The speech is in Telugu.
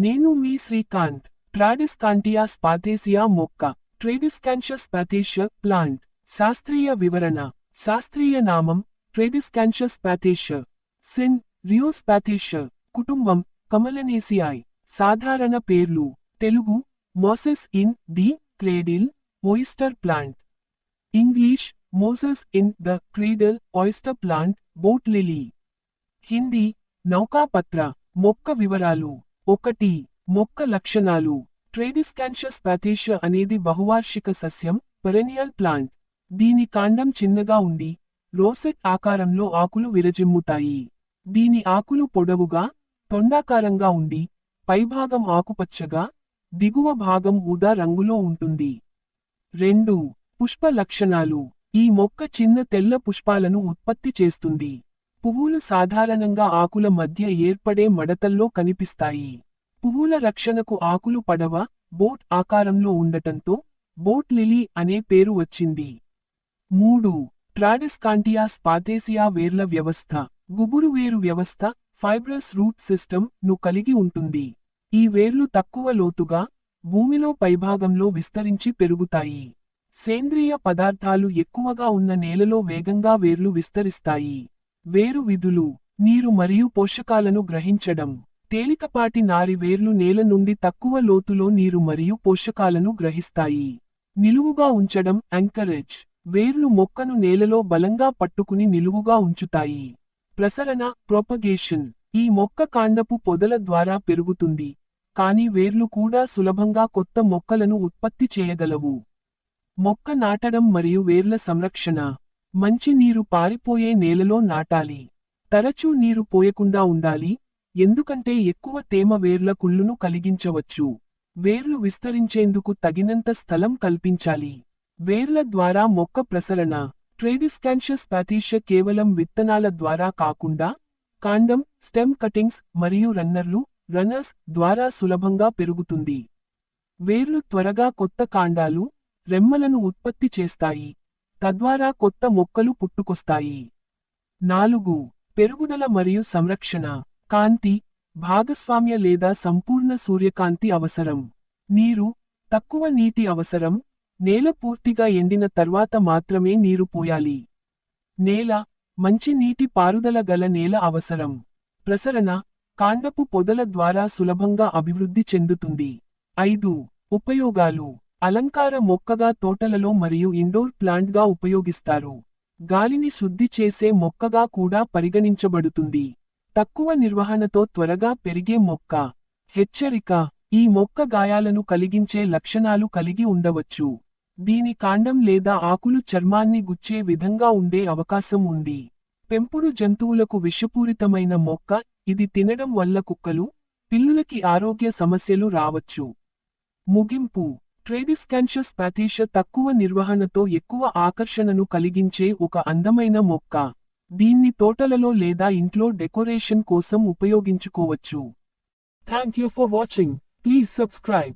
నేను మీ శ్రీకాంత్ ట్రాడిస్కాంటియా స్పాథేసియా మొక్క ట్రేడిస్కాన్షస్ పాతేషియా ప్లాంట్ శాస్త్రీయ వివరణ శాస్త్రీయ నామం ట్రేడిస్కాన్షస్ పాతేషియా సిన్ రియోస్పాతేషియా కుటుంబం కమలనేసియాయ్ సాధారణ పేర్లు Telugu Moses in the cradle oyster plant. English Moses in the cradle oyster plant boat lily Hindi నౌకాపత్ర మొక్క వివరాలు. ఒకటి మొక్క లక్షణాలు. ట్రేడిస్కాన్షియస్ పాథేషియా అనేది బహువార్షిక సస్యం పెరెనియల్ ప్లాంట్. దీని కాండం చిన్నగా ఉండి రోసెట్ ఆకారంలో ఆకులు విరజిమ్ముతాయి. దీని ఆకులు పొడవుగా తొండాకారంగా ఉండి పైభాగం ఆకుపచ్చగా దిగువ భాగం ఊదా రంగులో ఉంటుంది. రెండు పుష్ప లక్షణాలు. ఈ మొక్క చిన్న తెల్ల పుష్పాలను ఉత్పత్తి చేస్తుంది. పువ్వులు సాధారణంగా ఆకుల మధ్య ఏర్పడే మడతల్లో కనిపిస్తాయి. పువ్వుల రక్షణకు ఆకులు పడవ బోట్ ఆకారంలో ఉండటంతో బోట్ లిలీ అనే పేరు వచ్చింది. మూడు. ట్రాడిస్కాంటియా స్పాతేసియా వేర్ల వ్యవస్థ. గుబురు వేరు వ్యవస్థ ఫైబ్రస్ రూట్ సిస్టమ్ను కలిగి ఉంటుంది. ఈ వేర్లు తక్కువ లోతుగా భూమిలో పైభాగంలో విస్తరించి పెరుగుతాయి. సేంద్రియ పదార్థాలు ఎక్కువగా ఉన్న నేలలో వేగంగా వేర్లు విస్తరిస్తాయి. వేరు విధులు నీరు మరియు పోషకాలను గ్రహించడం. తేలికపాటి నారి వేర్లు నేల నుండి తక్కువ లోతులో నీరు మరియు పోషకాలను గ్రహిస్తాయి. నిలువుగా ఉంచడం యాంకరేజ్ వేర్లు మొక్కను నేలలో బలంగా పట్టుకుని నిలువుగా ఉంచుతాయి. ప్రసరణ ప్రొపగేషన్ ఈ మొక్క కాండపు పొదల ద్వారా పెరుగుతుంది. కాని వేర్లు కూడా సులభంగా కొత్త మొక్కలను ఉత్పత్తి చేయగలవు. మొక్క నాటడం మరియు వేర్ల సంరక్షణ. మంచి నీరు పారిపోయే నేలలో నాటాలి. తరచూ నీరు పోయకుండా ఉండాలి. ఎందుకంటే ఎక్కువ తేమ వేర్ల కుళ్ళును కలిగించవచ్చు. వేర్లు విస్తరించేందుకు తగినంత స్థలం కల్పించాలి. వేర్ల ద్వారా మొక్క ప్రసరణ. ట్రేడిస్కాన్షియస్ పాథీష కేవలం విత్తనాల ద్వారా కాకుండా కాండం స్టెమ్ కటింగ్స్ మరియు రన్నర్లు రన్నర్స్ ద్వారా సులభంగా పెరుగుతుంది. వేర్లు త్వరగా కొత్త కాండాలు రెమ్మలను ఉత్పత్తి చేస్తాయి. తద్వారా కొత్త మొక్కలు పుట్టుకొస్తాయి. నాలుగు పెరుగుదల మరియు సంరక్షణ. కాంతి భాగస్వామ్య లేదా సంపూర్ణ సూర్యకాంతి అవసరం. నీరు తక్కువ నీటి అవసరం. నేల పూర్తిగా ఎండిన తర్వాత మాత్రమే నీరు పోయాలి. నేల మంచి నీటి పారుదల గల నేల అవసరం. ప్రసరణ కాండపు పొదల ద్వారా సులభంగా అభివృద్ధి చెందుతుంది. ఐదు ఉపయోగాలు. అలంకార మొక్కగా తోటలలో మరియు ఇండోర్ ప్లాంట్గా ఉపయోగిస్తారు. గాలిని శుద్ధి చేసే మొక్కగా కూడా పరిగణించబడుతుంది. తక్కువ నిర్వహణతో త్వరగా పెరిగే మొక్క. హెచ్చరిక. ఈ మొక్క గాయాలను కలిగించే లక్షణాలు కలిగి ఉండవచ్చు. దీని కాండం లేదా ఆకులు చర్మాన్ని గుచ్చే విధంగా ఉండే అవకాశం ఉంది. పెంపుడు జంతువులకు విషపూరితమైన మొక్క. ఇది తినడం వల్ల కుక్కలు పిల్లులకి ఆరోగ్య సమస్యలు రావచ్చు. ముగింపు. ట్రేవిస్ క్యాన్షస్ ప్యాథీష తక్కువ నిర్వహణతో ఎక్కువ ఆకర్షణను కలిగించే ఒక అందమైన మొక్క. దీన్ని తోటలలో లేదా ఇంట్లో డెకరేషన్ కోసం ఉపయోగించుకోవచ్చు. Thank you for watching please subscribe